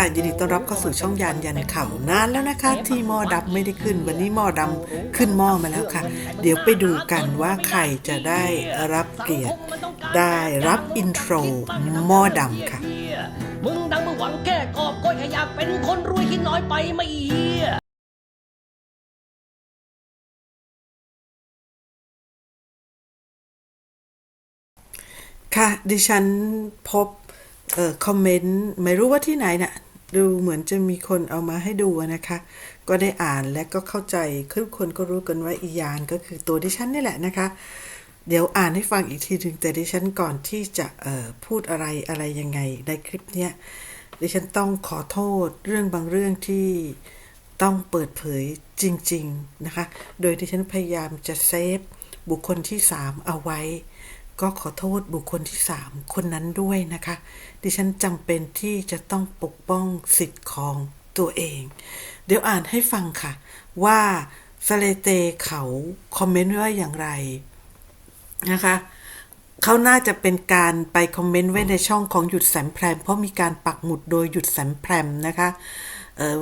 ค่ะยินดีต้อนรับเข้าสู่ช่องยานยันเข่านานแล้วนะคะ ที่หม้อดำไม่ได้ขึ้น วันนี้หม้อดำขึ้นหม้อมาแล้วค่ะ เดี๋ยวไปดูกันว่าใครจะได้รับเกียรติได้รับอินโทรหม้อดำค่ะมึงดังเมื่อหวังแก้กอบโกยแค่อยากเป็นคนรวยคิดน้อยไปไม่เหี้ยค่ะดิฉันพบเอ่อคอมเมนต์ไม่รู้ว่าที่ไหนน่ะ ดูเหมือนจะมีคนเอามาให้ดูนะคะ ก็ได้อ่านและก็เข้าใจทุกคนก็รู้กันว่าอียานก็คือตัวดิฉันนี่แหละนะคะ เดี๋ยวอ่านให้ฟังอีกทีหนึ่งแต่ดิฉันก่อนที่จะพูดอะไรอะไรยังไงในคลิปเนี้ยดิฉันต้องขอโทษเรื่องบางเรื่องที่ต้องเปิดเผยจริง ๆ นะคะ โดยดิฉันพยายามจะเซฟบุคคลที่สามเอาไว้ ก็ขอโทษบุคคลที่สามคนนั้นด้วยนะคะ ดิฉันจำเป็นที่จะต้องปกป้องสิทธิ์ของตัวเอง เดี๋ยวอ่านให้ฟังค่ะ ว่าสเลเตเขาคอมเมนต์ไว้ว่าอย่างไรนะคะเขาน่าจะเป็นการไปคอมเมนต์ไว้ในช่องของหยุดแสมแพรม เพราะมีการปักหมุดโดยหยุดแสมแพรมนะคะเออ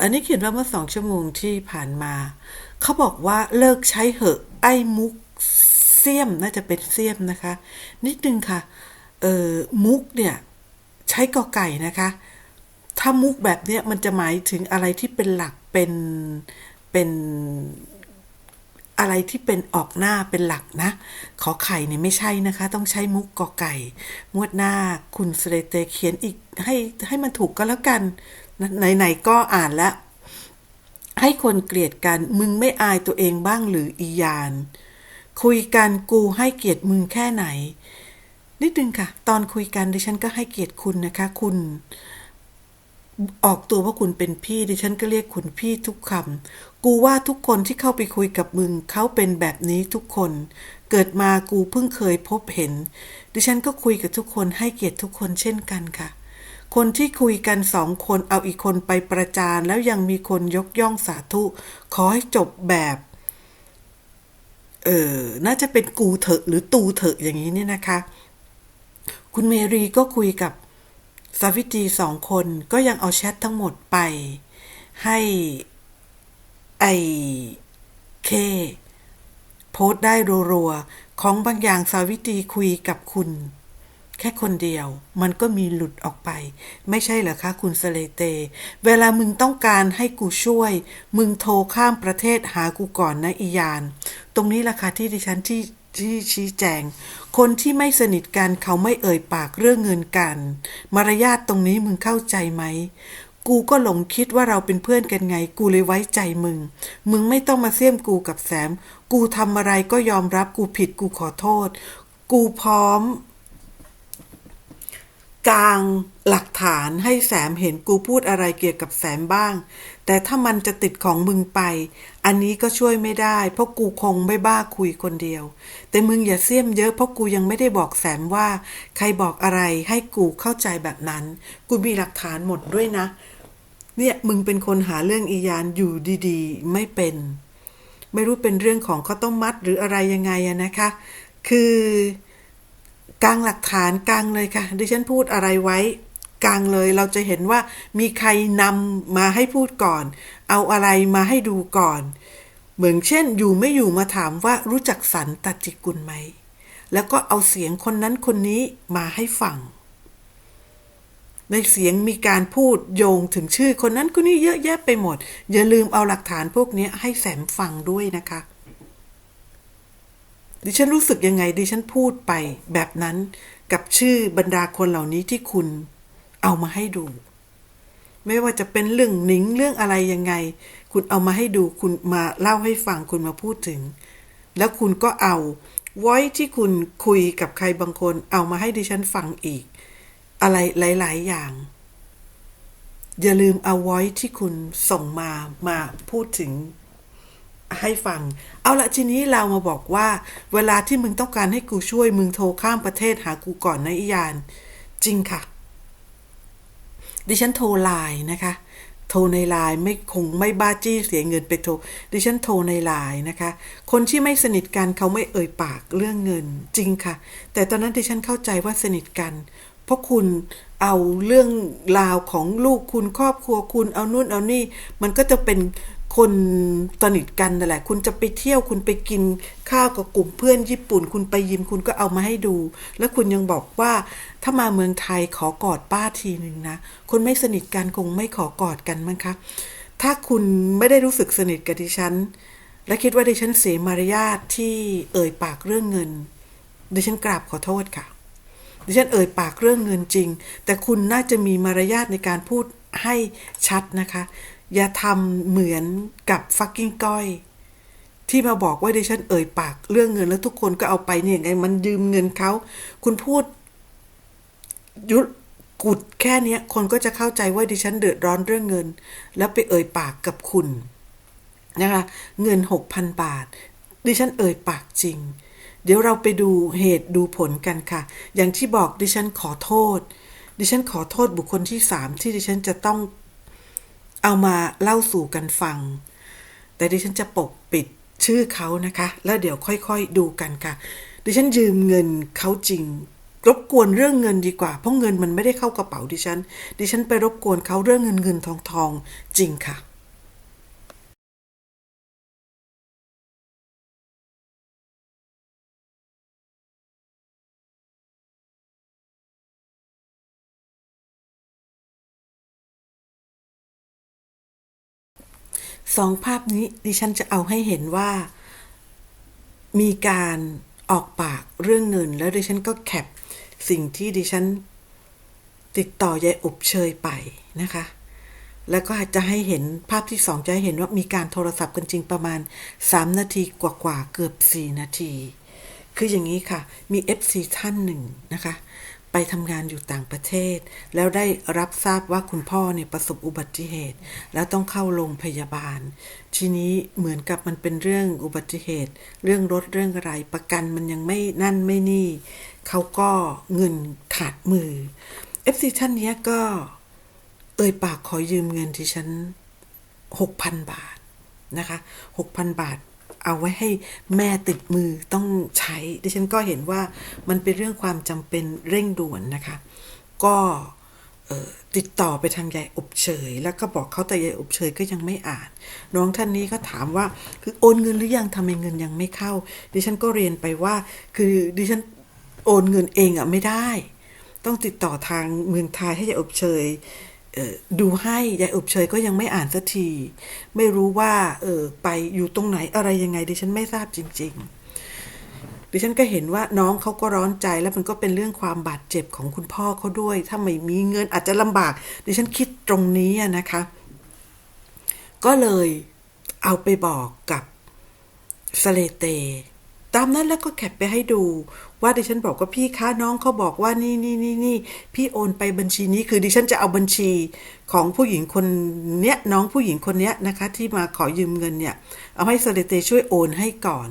อันนี้เขียนว่าเมื่อสองชั่วโมงที่ผ่านมา เขาบอกว่าเลิกใช้เหอะไอ้มุก เสียมน่าจะเป็นเสียมนะคะ นิดนึงค่ะ เออมุกเนี่ย ใช้กอไก่นะคะ ถ้ามุกแบบเนี้ยมันจะหมายถึงอะไรที่เป็นหลักเป็นเป็นอะไรที่เป็นออกหน้าเป็นหลักนะ ขอไข่เนี่ยไม่ใช่นะคะ ต้องใช้มุกกอไก่ งวดหน้าคุณสเรเตเขียนอีกให้ให้มันถูกก็แล้วกันนไหนๆก็อ่านแล้ว ให้คนเกลียดกัน มึงไม่อายตัวเองบ้างหรืออียาน คุยกันกูให้เกียรติมึงแค่ไหน นิดนึงค่ะ ตอนคุยกันดิฉันก็ให้เกียรติคุณนะคะ คุณ ออกตัวว่าคุณเป็นพี่ดิฉันก็เรียกคุณพี่ทุกคำกูว่าทุกคนที่เข้าไปคุยกับมึงเขาเป็นแบบนี้ทุกคน เกิดมากูเพิ่งเคยพบเห็น ดิฉันก็คุยกับทุกคนให้เกียรติทุกคนเช่นกันค่ะคนที่คุยกันสองคนเอาอีกคนไปประจานแล้วยังมีคนยกย่องสาธุ ขอให้จบแบบ เออน่าจะเป็นกูเถอะหรือตูเถอะอย่างนี้เนี่ยนะคะ คุณเมรีก็คุยกับสาวิตรีสองคนก็ยังเอาแชททั้งหมดไป ให้ไอเคโพสต์ได้รัวๆ ของบางอย่างสาวิตรีคุยกับคุณ แค่คนเดียว มันก็มีหลุดออกไป ไม่ใช่เหรอคะคุณสเลเต เวลามึงต้องการให้กูช่วย มึงโทรข้ามประเทศหากูก่อนนะอียาน ตรงนี้ล่ะค่ะที่ดิฉันที่ที่ชี้แจง คนที่ไม่สนิทกันเขาไม่เอ่ยปากเรื่องเงินกัน มารยาทตรงนี้มึงเข้าใจไหมกูก็หลงคิดว่าเราเป็นเพื่อนกันไง กูเลยไว้ใจมึง มึงไม่ต้องมาเสี่ยมกูกับแสม กูทำอะไรก็ยอมรับกูผิดกูขอโทษ กูพร้อม กลางหลักฐานให้แสมเห็นกูพูดอะไรเกี่ยวกับแสมบ้าง แต่ถ้ามันจะติดของมึงไป อันนี้ก็ช่วยไม่ได้ เพราะกูคงไม่บ้าคุยคนเดียว แต่มึงอย่าเสี่ยมเยอะเพราะกูยังไม่ได้บอกแสมว่า ใครบอกอะไรให้กูเข้าใจแบบนั้น กูมีหลักฐานหมดด้วยนะ เนี่ยมึงเป็นคนหาเรื่องอียานอยู่ดีๆ ไม่เป็น ไม่รู้เป็นเรื่องของข้าวต้มมัดหรืออะไรยังไงนะคะ คือ กลางหลักฐานกลางเลยค่ะ ดิฉันพูดอะไรไว้กลางเลยเราจะเห็นว่ามีใครนำมาให้พูดก่อน เอาอะไรมาให้ดูก่อน เหมือนเช่นอยู่ไม่อยู่มาถามว่ารู้จักสันตติกุลไหม แล้วก็เอาเสียงคนนั้นคนนี้มาให้ฟัง ในเสียงมีการพูดโยงถึงชื่อคนนั้นคนนี้เยอะแยะไปหมด อย่าลืมเอาหลักฐานพวกนี้ให้แสมฟังด้วยนะคะ ดิฉันรู้สึกยังไงดิฉันพูดไปแบบนั้นกับชื่อบรรดาคนเหล่านี้ที่คุณเอามาให้ดู ไม่ว่าจะเป็นเรื่องหนิงเรื่องอะไรยังไง คุณเอามาให้ดูคุณมาเล่าให้ฟังคุณมาพูดถึง แล้วคุณก็เอาไว้ที่คุณคุยกับใครบางคน เอามาให้ดิฉันฟังอีก อะไรหลาย ๆ อย่าง อย่าลืมเอาไว้ที่คุณส่งมามาพูดถึง ให้ฟัง เอาละทีนี้เรามาบอกว่า เวลาที่มึงต้องการให้กูช่วย มึงโทรข้ามประเทศหากูก่อนนะอียาน จริงค่ะ ดิฉันโทรไลน์นะคะ โทรในไลน์ไม่คงไม่บ้าจี้เสียเงินไปโทร ดิฉันโทรในไลน์นะคะ คนที่ไม่สนิทกันเขาไม่เอ่ยปากเรื่องเงิน จริงค่ะ แต่ตอนนั้นดิฉันเข้าใจว่าสนิทกัน เพราะคุณเอาเรื่องราวของลูกคุณครอบครัวคุณเอานู่นเอานี่ มันก็จะเป็น คนสนิทกันนั่นแหละ คุณจะไปเที่ยวคุณไปกินข้าวกับกลุ่มเพื่อนญี่ปุ่น คุณไปยิมคุณก็เอามาให้ดู แล้วคุณยังบอกว่าถ้ามาเมืองไทยขอกอดป้าทีหนึ่งนะ คนไม่สนิทกันคงไม่ขอกอดกันมั้งคะถ้าคุณไม่ได้รู้สึกสนิทกับดิฉัน และคิดว่าดิฉันเสียมารยาทที่เอ่ยปากเรื่องเงิน ดิฉันกราบขอโทษค่ะ ดิฉันเอ่ยปากเรื่องเงินจริง แต่คุณน่าจะมีมารยาทในการพูดให้ชัดนะคะ อย่าทำเหมือนกับฟักกิ้งก้อย ที่มาบอกว่าดิฉันเอ่ยปากเรื่องเงินแล้วทุกคนก็เอาไปเนี่ยไง มันยืมเงินเขาคุณพูด ยุดกุดแค่นี้คนก็จะเข้าใจว่าดิฉันเดือดร้อนเรื่องเงิน แล้วไปเอ่ยปากกับคุณนะคะเงินหกพันบาท ดิฉันเอ่ยปากจริง เดี๋ยวเราไปดูเหตุดูผลกันค่ะ อย่างที่บอกดิฉันขอโทษ ดิฉันขอโทษบุคคลที่สามที่ดิฉันจะต้อง เอามาเล่าสู่กันฟัง แต่ดิฉันจะปกปิดชื่อเขานะคะ แล้วเดี๋ยวค่อยๆดูกันค่ะ ดิฉันยืมเงินเขาจริง รบกวนเรื่องเงินดีกว่า เพราะเงินมันไม่ได้เข้ากระเป๋าดิฉัน ดิฉันไปรบกวนเขาเรื่องเงินเงินทองทองจริงค่ะ สองภาพนี้ดิฉันจะเอาให้เห็นว่า มีการออกปากเรื่องเงิน แล้วดิฉันก็แคปสิ่งที่ดิฉันติดต่อยายอบเชยไปนะคะ แล้วก็จะให้เห็นภาพที่สองจะให้เห็นว่ามีการโทรศัพท์กันจริงประมาณ 3 นาทีกว่าๆเกือบ 4 นาที คืออย่างนี้ค่ะ มี FC ท่านหนึ่งนะคะ ไปทำงานอยู่ต่างประเทศ แล้วได้รับทราบว่าคุณพ่อเนี่ยประสบอุบัติเหตุ แล้วต้องเข้าโรงพยาบาล ทีนี้เหมือนกับมันเป็นเรื่องอุบัติเหตุ เรื่องรถเรื่องอะไรประกันมันยังไม่นั่นไม่นี่เขาก็เงินขาดมือ FC ท่านนี้ก็ เอ่ยปากขอยืมเงินที่ฉันหกพันบาทนะคะหกพันบาท เอาไว้ให้แม่ติดมือต้องใช้ ดิฉันก็เห็นว่ามันเป็นเรื่องความจำเป็นเร่งด่วนนะคะ ก็ติดต่อไปทางยายอบเฉย แล้วก็บอกเขาแต่ยายอบเฉยก็ยังไม่อ่าน น้องท่านนี้ก็ถามว่าคือโอนเงินหรือยังทำไมเงินยังไม่เข้า ดิฉันก็เรียนไปว่า คือดิฉันโอนเงินเองอะไม่ได้ ต้องติดต่อทางเมืองไทยให้ยายอบเชย ดูให้ยายอบเชยก็ยังไม่อ่านสักที ไม่รู้ว่า เออไปอยู่ตรงไหนอะไรยังไงดิฉันไม่ทราบจริง ๆ ดิฉันก็เห็นว่าน้องเขาก็ร้อนใจแล้วมันก็เป็นเรื่องความบาดเจ็บของคุณพ่อเขาด้วย ถ้าไม่มีเงินอาจจะลำบาก ดิฉันคิดตรงนี้นะคะ ก็เลยเอาไปบอกกับสเลเต ตามนั้นแล้วก็แคปไปให้ดู ว่าดิฉันบอกว่าพี่คะน้องเขาบอกว่านี่นี่นี่นี่พี่โอนไปบัญชีนี้คือดิฉันจะเอาบัญชีของผู้หญิงคนเนี้ยน้องผู้หญิงคนเนี้ยนะคะ ที่มาขอยืมเงินเนี่ย เอาให้สเลเตช่วยโอนให้ก่อน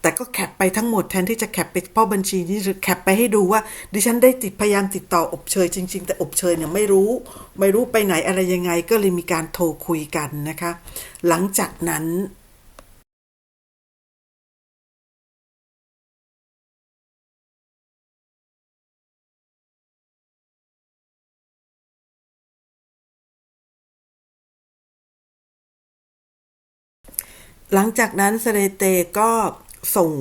แต่ก็แคปไปทั้งหมดแทนที่จะแคปไปเป้าบัญชีนี้แคปไปให้ดูว่า ดิฉันได้ติดพยายามติดต่ออบเชยจริง ๆ แต่อบเชยเนี่ยไม่รู้ไม่รู้ไปไหนอะไรยังไง ก็เลยมีการโทรคุยกันนะคะ หลังจากนั้น หลังจากนั้นสเลเตก็ส่ง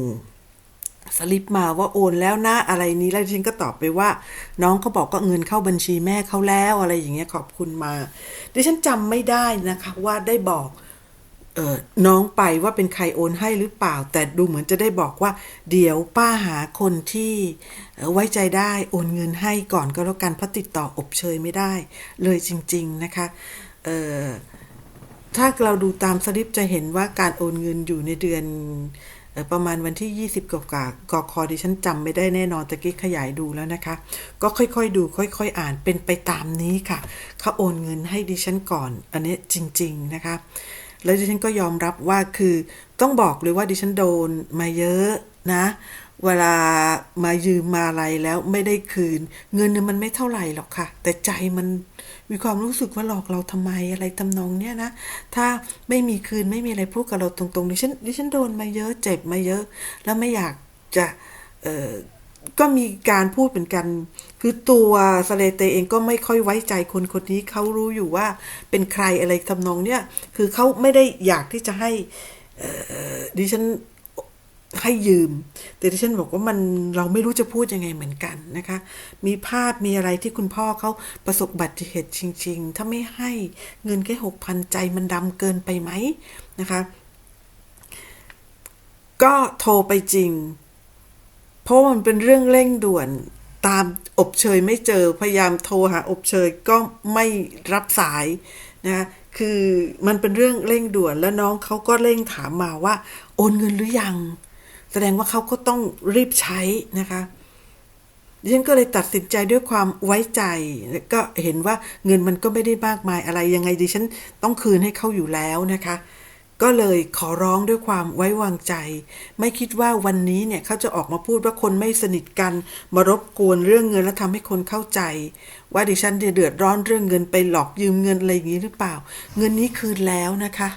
สลิปมาว่าโอนแล้วนะอะไรนี้แล้วฉันก็ตอบไปว่า น้องเขาบอกก็เงินเข้าบัญชีแม่เขาแล้วอะไรอย่างเงี้ยขอบคุณมา ดิฉันจำไม่ได้นะคะ ว่าได้บอกเออน้องไปว่าเป็นใครโอนให้หรือเปล่า แต่ดูเหมือนจะได้บอกว่า เดี๋ยวป้าหาคนที่ไว้ใจได้โอนเงินให้ก่อนก็แล้วกันเพราะติดต่ออบเชยไม่ได้ เลยจริง ๆนะคะ เออ ถ้าเราดูตามสลิปจะเห็นว่าการโอนเงินอยู่ในเดือนออประมาณวันที่ 20 กว่ากว่ากอคอดิฉันจำไม่ได้แน่นอนตะกี้ขยายดูแล้วนะคะ ก็ค่อยๆดู ค่อยๆ อ่านเป็นไปตามนี้ค่ะเขาโอนเงินให้ดิฉันก่อน อันนี้จริง ๆนะคะ แล้วดิฉันก็ยอมรับว่าคือต้องบอกเลยว่าดิฉันโดนมาเยอะนะ เวลามายืมมาอะไรแล้วไม่ได้คืน เงินเนี่ยมันไม่เท่าไหร่หรอกค่ะ แต่ใจมันมีความรู้สึกว่าหลอกเราทำไมอะไรทำนองเนี้ยนะ ถ้าไม่มีคืนไม่มีอะไรพูดกับเราตรงๆดิฉันดิฉันโดนมาเยอะเจ็บมาเยอะ แล้วไม่อยากจะเอ่อก็มีการพูดเหมือนกัน คือตัวสเลเตเองก็ไม่ค่อยไว้ใจคนคนนี้เขารู้อยู่ว่าเป็นใครอะไรทำนองเนี้ยคือเขาไม่ได้อยากที่จะให้ดิฉัน ให้ยืม แต่ที่ฉันบอกว่ามันเราไม่รู้จะพูดยังไงเหมือนกันนะคะ มีภาพมีอะไรที่คุณพ่อเขาประสบบัติเหตุจริง ๆ ถ้าไม่ให้เงินแค่หกพันใจมันดำเกินไปไหมนะคะ ก็โทรไปจริง เพราะมันเป็นเรื่องเร่งด่วนตามอบเชยไม่เจอพยายามโทรหาอบเชยก็ไม่รับสายนะคือมันเป็นเรื่องเร่งด่วนแล้วน้องเขาก็เร่งถามมาว่า โอนเงินหรือยัง แสดงว่าเขาก็ต้องรีบใช้นะคะดิฉันก็เลยตัดสินใจด้วยความไว้ใจ ก็เห็นว่าเงินมันก็ไม่ได้มากมายอะไรยังไงดิฉันต้องคืนให้เขาอยู่แล้วนะคะ ก็เลยขอร้องด้วยความไว้วางใจ ไม่คิดว่าวันนี้เนี่ยเขาจะออกมาพูดว่าคนไม่สนิทกัน มารบกวนเรื่องเงินและทำให้คนเข้าใจ ว่าดิฉันเนี่ยเดือดร้อนเรื่องเงินไปหลอกยืมเงินอะไรอย่างนี้หรือเปล่า เงินนี้คืนแล้วนะคะ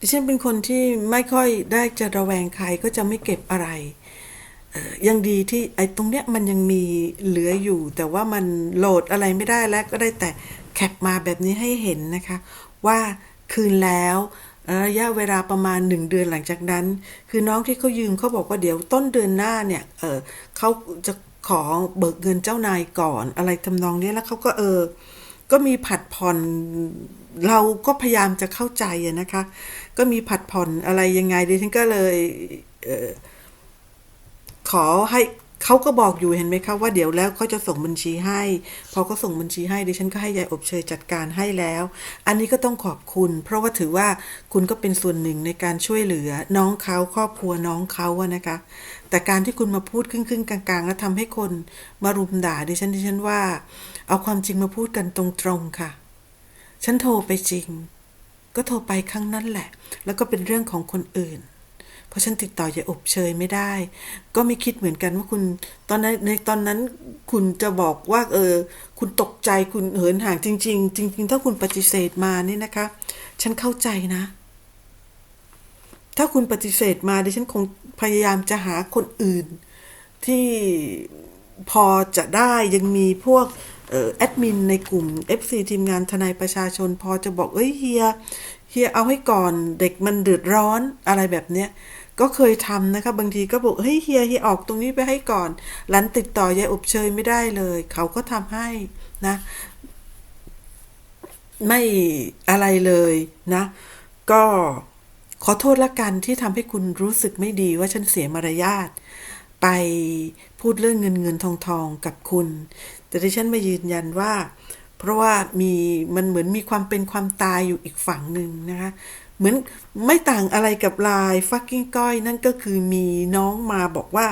ดิฉันเป็นคนที่ไม่ค่อยได้จะระแวงใครก็จะไม่เก็บอะไรยังดีที่ไอ้ตรงเนี้ยมันยังมีเหลืออยู่ แต่ว่ามันโหลดอะไรไม่ได้แล้วก็ได้แต่แคปมาแบบนี้ให้เห็นนะคะ ว่าคืนแล้วระยะเวลาประมาณหนึ่งเดือนหลังจากนั้น คือน้องที่เขายืมเขาบอกว่าเดี๋ยวต้นเดือนหน้าเนี่ยเออเขาจะขอเบิกเงินเจ้านายก่อนอะไรทำนองนี้แล้วเขาก็เออ ก็มีผัดผ่อนเราก็พยายามจะเข้าใจอะนะคะ ก็มีผัดผ่อนอะไรยังไงดิฉันก็เลยเออขอให้ เขาก็บอกอยู่เห็นไหมคะว่าเดี๋ยวแล้วเขาจะส่งบัญชีให้ พอเขาส่งบัญชีให้ดิฉันก็ให้ยายอบเชยจัดการให้แล้ว อันนี้ก็ต้องขอบคุณ เพราะว่าถือว่าคุณก็เป็นส่วนหนึ่งในการช่วยเหลือ น้องเขาครอบครัวน้องเขาอะนะคะ แต่การที่คุณมาพูดครึ่งๆกลางๆ แล้วทำให้คนมารุมด่าดิฉันดิฉันว่า เอาความจริงมาพูดกันตรงๆค่ะ ฉันโทรไปจริง ก็โทรไปครั้งนั้นแหละ แล้วก็เป็นเรื่องของคนอื่น เพราะฉันติดต่ออย่าอบเชยไม่ได้ ก็ไม่คิดเหมือนกันว่าคุณ ตอนนั้นในตอนนั้นคุณจะบอกว่า เออ คุณตกใจคุณเหินห่างจริง ๆ จริง ๆ ถ้าคุณปฏิเสธมานี่นะคะ ฉันเข้าใจนะ ถ้าคุณปฏิเสธมาดิฉันคงพยายามจะหาคนอื่น ที่พอจะได้ยังมีพวกออแอดมินในกลุ่ม FC ทีมงานทนายประชาชน พอจะบอกเอ้ยเฮีย เฮียเอาให้ก่อนเด็กมันเดือดร้อนอะไรแบบเนี้ยก็เคยทำนะคะบางทีก็บอกเฮ้ยเฮียเฮียออกตรงนี้ไปให้ก่อนหลันติดต่อยายอบเชยไม่ได้เลย เขาก็ทำให้นะ ไม่อะไรเลยนะ ก็ขอโทษละกันที่ทำให้คุณรู้สึกไม่ดีว่าฉันเสียมารยาทไปพูดเรื่องเงินเงินทองทองกับคุณ แต่ที่ฉันมายืนยันว่า เพราะว่ามีมันเหมือนมีความเป็นความตายอยู่อีกฝั่งหนึ่งนะคะเหมือนไม่ต่างอะไรกับลายฟักกิ้งก้อยนั่นก็คือมีน้องมาบอกว่า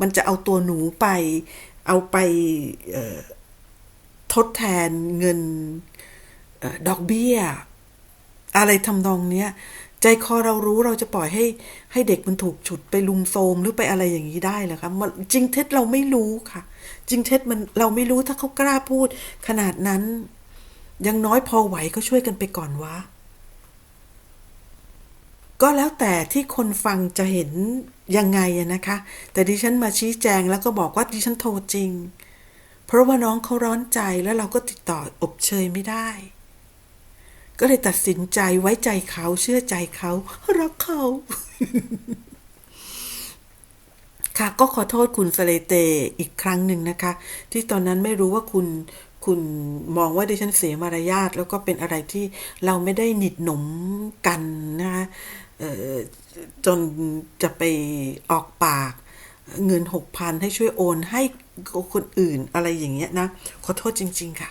มันจะเอาตัวหนูไปเอาไปทดแทนเงินออดอกเบี้ย อะไรทำนองเนี้ย ใจคอเรารู้เราจะปล่อยให้ ให้เด็กมันถูกฉุดไปลุมโทมหรือไปอะไรอย่างนี้ได้เหรอคะมันจริงเท็จเราไม่รู้ค่ะ จริงเท็จมันเราไม่รู้ถ้าเขากล้าพูด ขนาดนั้น ยังน้อยพอไหวก็ช่วยกันไปก่อนวะก็แล้วแต่ที่คนฟังจะเห็นยังไงอะนะคะ แต่ดิฉันมาชี้แจงแล้วก็บอกว่าดิฉันโทรจริง เพราะว่าน้องเขาร้อนใจแล้วเราก็ติดต่ออบเชยไม่ได้ ก็เลยตัดสินใจไว้ใจเขาเชื่อใจเขารักเขา ค่ะก็ขอโทษคุณสเลเตอีกครั้งหนึ่งนะคะ ที่ตอนนั้นไม่รู้ว่าคุณคุณมองว่าดิฉันเสียมารยาทแล้วก็เป็นอะไรที่เราไม่ได้หนิดหนมกันนะคะจนจะไปออกปากเงินหกพันให้ช่วยโอนให้คนอื่นอะไรอย่างเงี้ยนะ ขอโทษจริง ๆ ค่ะ